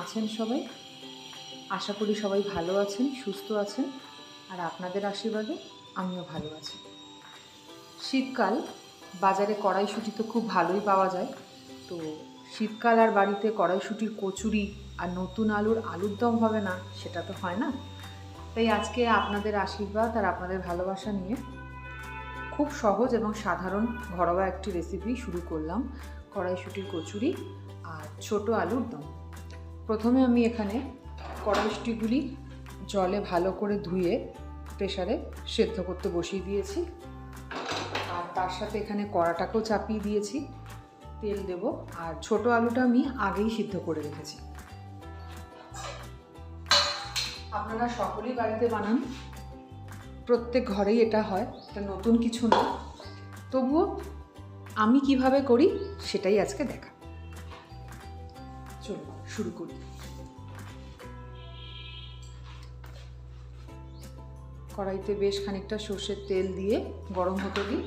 আছেন সবাই? আশা করি সবাই ভালো আছেন, সুস্থ আছেন, আর আপনাদের আশীর্বাদে আমিও ভালো আছি। শীতকাল, বাজারে কড়াইশুঁটি তো খুব ভালোই পাওয়া যায়। তো শীতকাল আর বাড়িতে কড়াইশুঁটির কচুরি আর নতুন আলুর আলুর দম হবে না, সেটা তো হয় না। তাই আজকে আপনাদের আশীর্বাদ আর আপনাদের ভালোবাসা নিয়ে খুব সহজ এবং সাধারণ ঘরোয়া একটি রেসিপি শুরু করলাম। কড়াইশুঁটির কচুরি আর ছোট আলুর দম। প্রথমে আমি এখানে কড়াইশুঁটিগুলি জলে ভালো করে ধুয়ে প্রেশারে সেদ্ধ করতে বসিয়ে দিয়েছি। আর তার সাথে এখানে কড়াটাকেও চাপিয়ে দিয়েছি। তেল দেব। আর ছোট আলুটা আমি আগেই সিদ্ধ করে রেখেছি। আপনারা সকলেই বাড়িতে বানান। প্রত্যেক ঘরেই এটা হয়। এটা নতুন কিছু না। তবুও আমি কীভাবে করি সেটাই আজকে দেখা। চলুন। শুরু করি। কড়াইতে বেশ খানিকটা সর্ষের তেল দিয়ে গরম হতে দিই।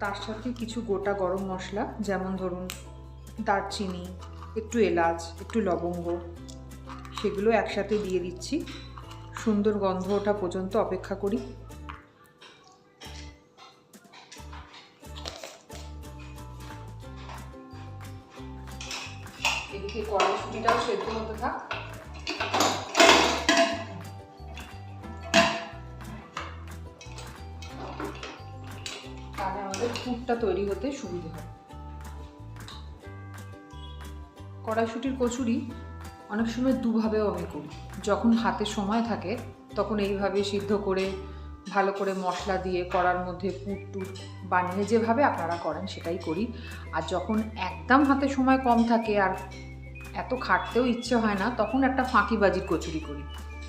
তার সাথে কিছু গোটা গরম মশলা, যেমন ধরুন দারচিনি, একটু এলাচ, একটু লবঙ্গ, সেগুলো একসাথে দিয়ে দিচ্ছি। সুন্দর গন্ধ ওঠা পর্যন্ত অপেক্ষা করি। আমাদের তৈরি হতে সুবিধে হয়। কড়াইশুটির কচুরি অনেক সময় দুভাবেও আমি করি। যখন হাতে সময় থাকে, তখন এইভাবে সিদ্ধ করে, ভালো করে মশলা দিয়ে কড়ার মধ্যে পুট টুট বানিয়ে যেভাবে আপনারা করেন সেটাই করি। আর যখন একদম হাতে সময় কম থাকে আর এত খাটতেও ইচ্ছে হয় না, তখন একটা ফাঁকিবাজির কচুরি করি।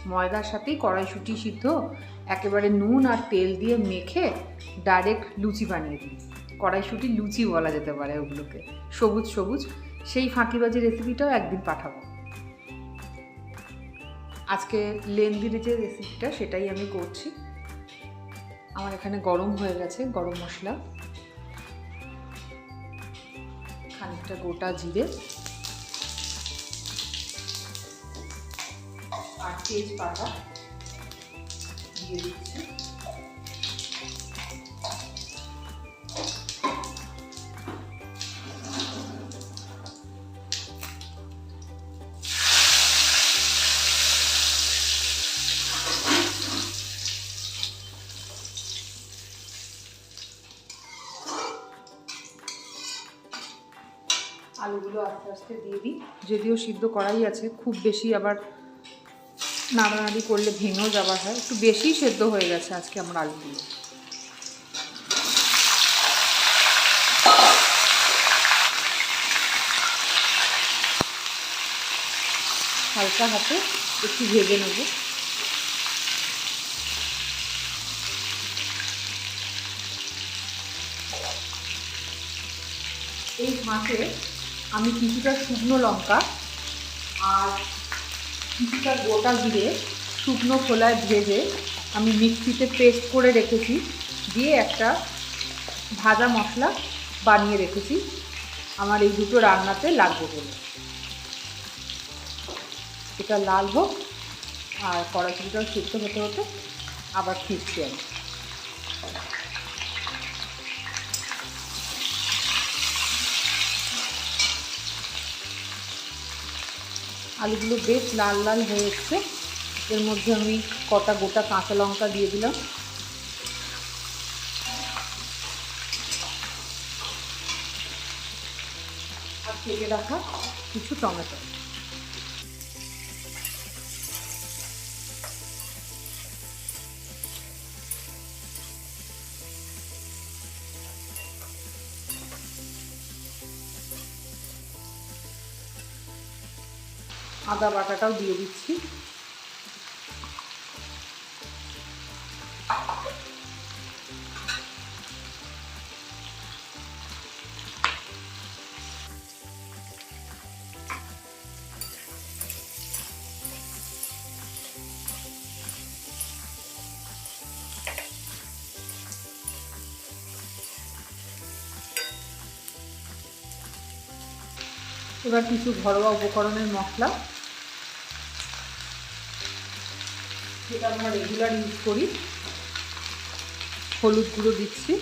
ময়দার সাথেই কড়াইশুঁটি সিদ্ধ, একেবারে নুন আর তেল দিয়ে মেখে ডাইরেক্ট লুচি বানিয়ে দিই। কড়াইশুঁটি লুচি বলা যেতে পারে ওগুলোকে। সবুজ সবুজ, সেই ফাঁকিবাজি রেসিপিটাও একদিন পাঠাবো। আজকে লেন্দির যে রেসিপিটা সেটাই আমি করছি। আমার এখানে গরম হয়ে গেছে, গরম মশলা। খানিকটা গোটা জিরে। আর তেজপাতা দিয়ে দিচ্ছি। আলুগুলো আস্তে আস্তে দিয়ে দিই। যদিও সিদ্ধ করাই আছে, খুব বেশি আবার নাড়ানাড়ি করলে ভেঙেও যাওয়ার হয়। একটু বেশি সেদ্ধ হয়ে গেছে আজকে আমার আলুগুলো। হালকা হাতে একটু ভেজে নেব। এই মাছে আমি কিছুটা শুকনো লঙ্কা আর কিছুটা গোটা জিরে শুকনো খোলায় ভেজে আমি মিক্সিতে পেস্ট করে রেখেছি, দিয়ে একটা ভাজা মশলা বানিয়ে রেখেছি। আমার এই দুটো রান্নাতে লাগবে বলে। এটা লাল হোক আর কড়াইশুটিটাও সিদ্ধ হতে হতে আবার ফিরছি আমি। আলুগুলো বেশ লাল লাল হয়ে এসছে। এর মধ্যে আমি কটা গোটা কাঁচা লঙ্কা দিয়ে দিলাম। আর কেটে রাখা কিছু টমেটো। আদা বাটাটাও দিয়ে দিচ্ছি। এবার কিছু ঘরোয়া উপকরণের মশলা আমরা রেগুলার ইউজ করি, হলুদ গুঁড়ো দিচ্ছি।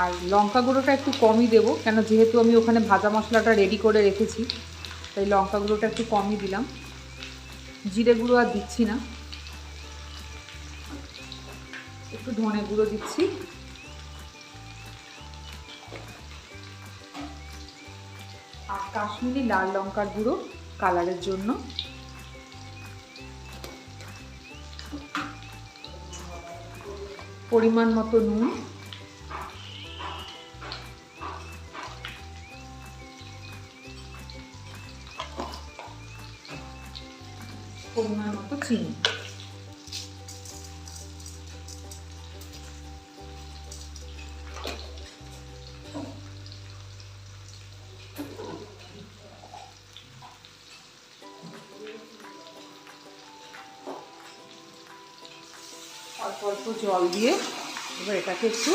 আর লঙ্কা গুঁড়োটা একটু কমই দেবো, কেন যেহেতু আমি ওখানে ভাজা মশলাটা রেডি করে রেখেছি, তাই লঙ্কা গুঁড়োটা একটু কমই দিলাম। জিরে গুঁড়ো আর দিচ্ছি না। একটু ধনে গুঁড়ো দিচ্ছি। আর কাশ্মীরি লাল লঙ্কার গুঁড়ো। কালারের জন্য। পরিমাণ মতো নুন। অল্প জল দিয়ে এবার এটাকে একটু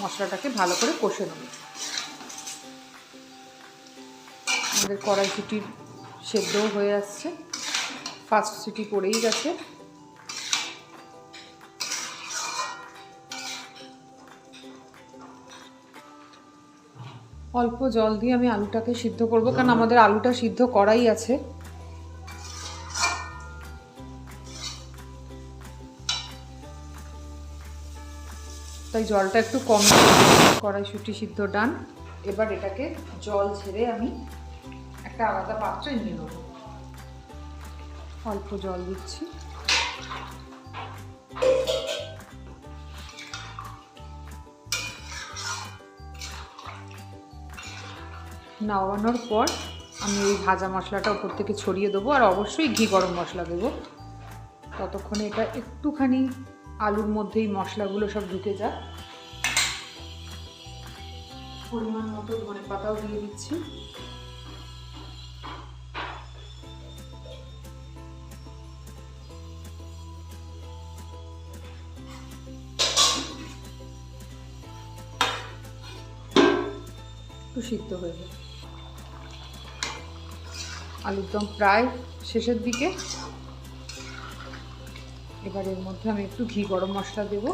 মশলাটাকে ভালো করে কষে নেব। আমাদের কড়াইশুটির সেদ্ধও হয়ে আসছে। ফার্স্ট সিটি পড়েই গেছে। অল্প জল দিয়ে আমি আলুটাকে সিদ্ধ করব, কারণ আমাদের আলুটা সিদ্ধ করাই আছে। তাই জলটা একটু কম কড়াইশুটি সিদ্ধ ডান। এবার এটাকে জল ছেড়ে আমি একটা আলাদা পাত্রে নিয়ে নেব। অল্প জল দিচ্ছি। নামানোর পর আমি এই ভাজা মশলাটা উপর থেকে ছড়িয়ে দেবো আর অবশ্যই ঘি গরম মশলা দেবো। ততক্ষণে এটা একটুখানি আলুর মধ্যেই মশলাগুলো সব ঢুকে যাক। পরিমাণ মতো ধনে পাতাও দিয়ে দিচ্ছি। একটু সিদ্ধ হয়ে যাবে আলুর দম প্রায় শেষের দিকে। এবার এর মধ্যে আমি একটু ঘি গরম মশলা দেব।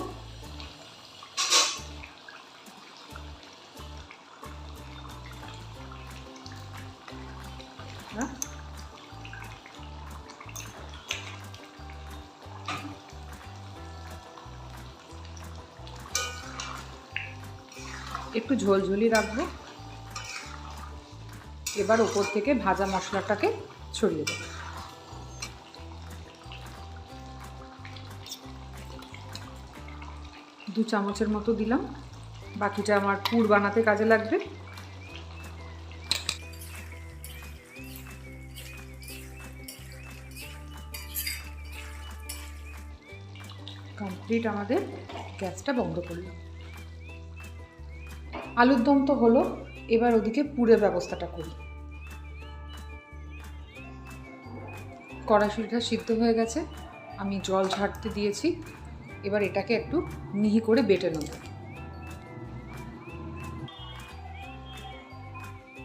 একটু ঝোলঝোলি রাখব। এবার ওপর থেকে ভাজা মশলাটাকে ছড়িয়ে দেবো। দু চামচের মতো দিলাম। বাকিটা আমার পুর বানাতে কাজে লাগবে। কমপ্লিট আমাদের গ্যাসটা বন্ধ করলাম। আলুর দম তো হলো, এবার ওদিকে পুরের ব্যবস্থাটা করি। কড়াশুটিটা সিদ্ধ হয়ে গেছে। আমি জল ঝাড়তে দিয়েছি। এবার এটাকে একটু মিহি করে বেটে নেব।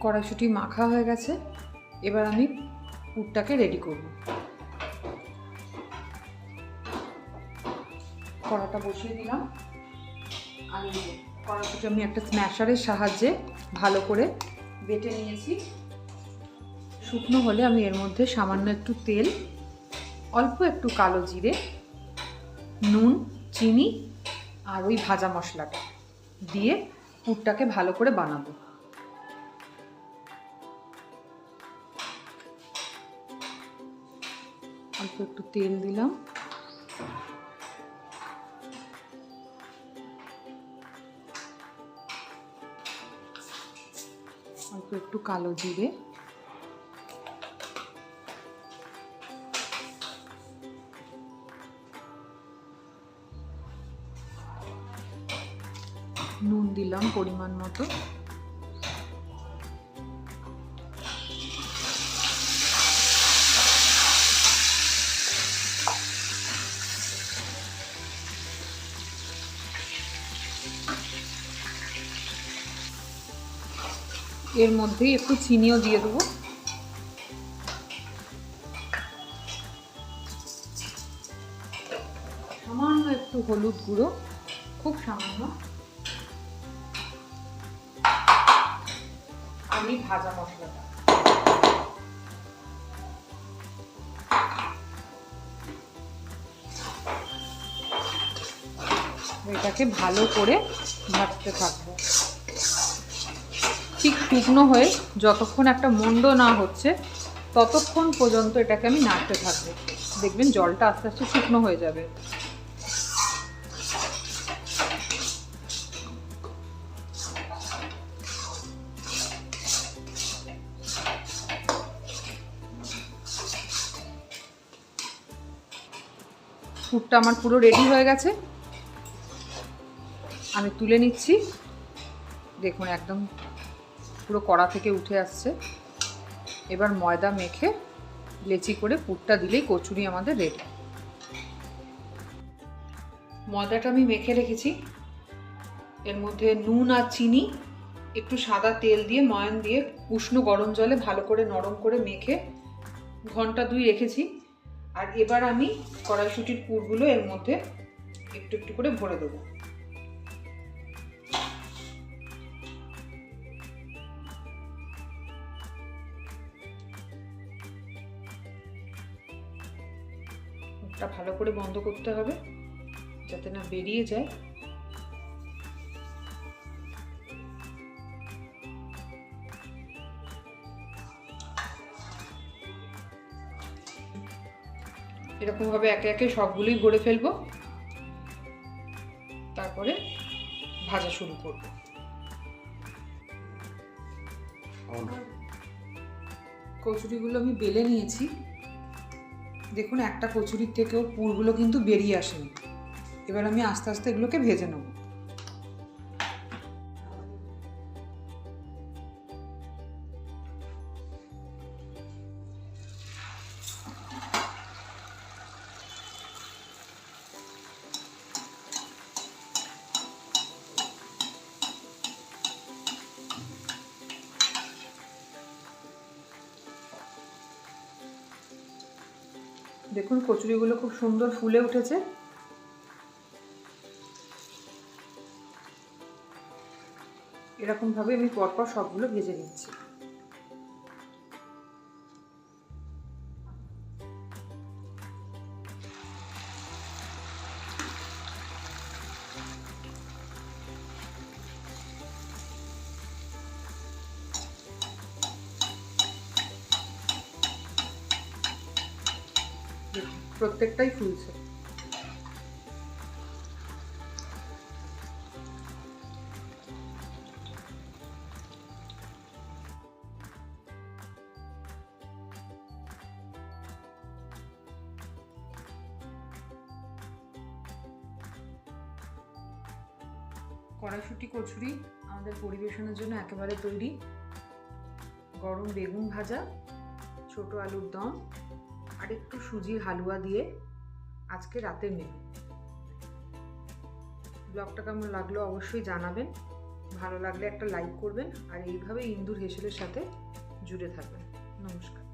কড়াইশুটি মাখা হয়ে গেছে, এবার আমি পুরটাকে রেডি করব। কড়াটা বসিয়ে দিলাম। আর কড়াইশুটি আমি একটা স্ম্যাশারের সাহায্যে ভালো করে বেটে নিয়েছি। শুকনো হলে আমি এর মধ্যে সামান্য একটু তেল, অল্প একটু কালো জিরে নুন, চিনি আর ওই ভাজা মশলাটা দিয়ে পুরটাকে ভালো করে বানাবো। অল্প একটু তেল দিলাম। অল্প একটু কালো জিরে। দিলাম পরিমাণ মতো। এর মধ্যেই একটু চিনিও দিয়ে দেবো। সামান্য একটু হলুদ গুঁড়ো, খুব সামান্য। আমি ভাজা মশলাটা। এটাকে ভালো করে ভাজতে থাকব। ঠিক শুকনো হয়ে যতক্ষণ একটা মন্ড না হচ্ছে, ততক্ষণ পর্যন্ত এটাকে আমি নাড়তে থাকব। দেখবেন জলটা আস্তে আস্তে শুকনো হয়ে যাবে। পুরটা আমার পুরো রেডি হয়ে গেছে। আমি তুলে নিচ্ছি। দেখুন, একদম পুরো কড়া থেকে উঠে আসছে। এবার ময়দা মেখে লেচি করে পুরটা দিলেই কচুরি আমাদের রেডি ময়দাটা আমি মেখে রেখেছি। এর মধ্যে নুন আর চিনি, একটু সাদা তেল দিয়ে, ময়ান দিয়ে, উষ্ণ গরম জলে ভালো করে নরম করে মেখে ঘণ্টা দুই রেখেছি। আর এবার আমি কড়াইশুটির পুরগুলো এর মধ্যে একটু একটু করে ভরে দেবো। ভালো করে বন্ধ করতে হবে যাতে না বেরিয়ে যায়। এরকমভাবে একে একে সবগুলোই গড়ে ফেলব। তারপরে ভাজা শুরু করব। কচুরিগুলো আমি বেলে নিয়েছি। দেখুন একটা কচুরির থেকেও পুরগুলো কিন্তু বেরিয়ে আসেনি। এবার আমি আস্তে আস্তে এগুলোকে ভেজে নেব। কচুরিগুলো খুব সুন্দর ফুলে উঠেছে। এরকমভাবে আমি পরপর সবগুলো ভেজে নিচ্ছি। প্রত্যেকটাই ফুলছে। কড়াইশুটি, কচুরি আমাদের পরিবেশনের জন্য একেবারে তৈরি। গরম বেগুন ভাজা, ছোট আলুর দম আর একটু সুজির হালুয়া দিয়ে আজকে রাতের মেনু ব্লগটা কেমন লাগল অবশ্যই জানাবেন। ভালো লাগলে একটা লাইক করবেন আর এইভাবে ইন্দুর হেসেলের সাথে জুড়ে থাকবেন। নমস্কার।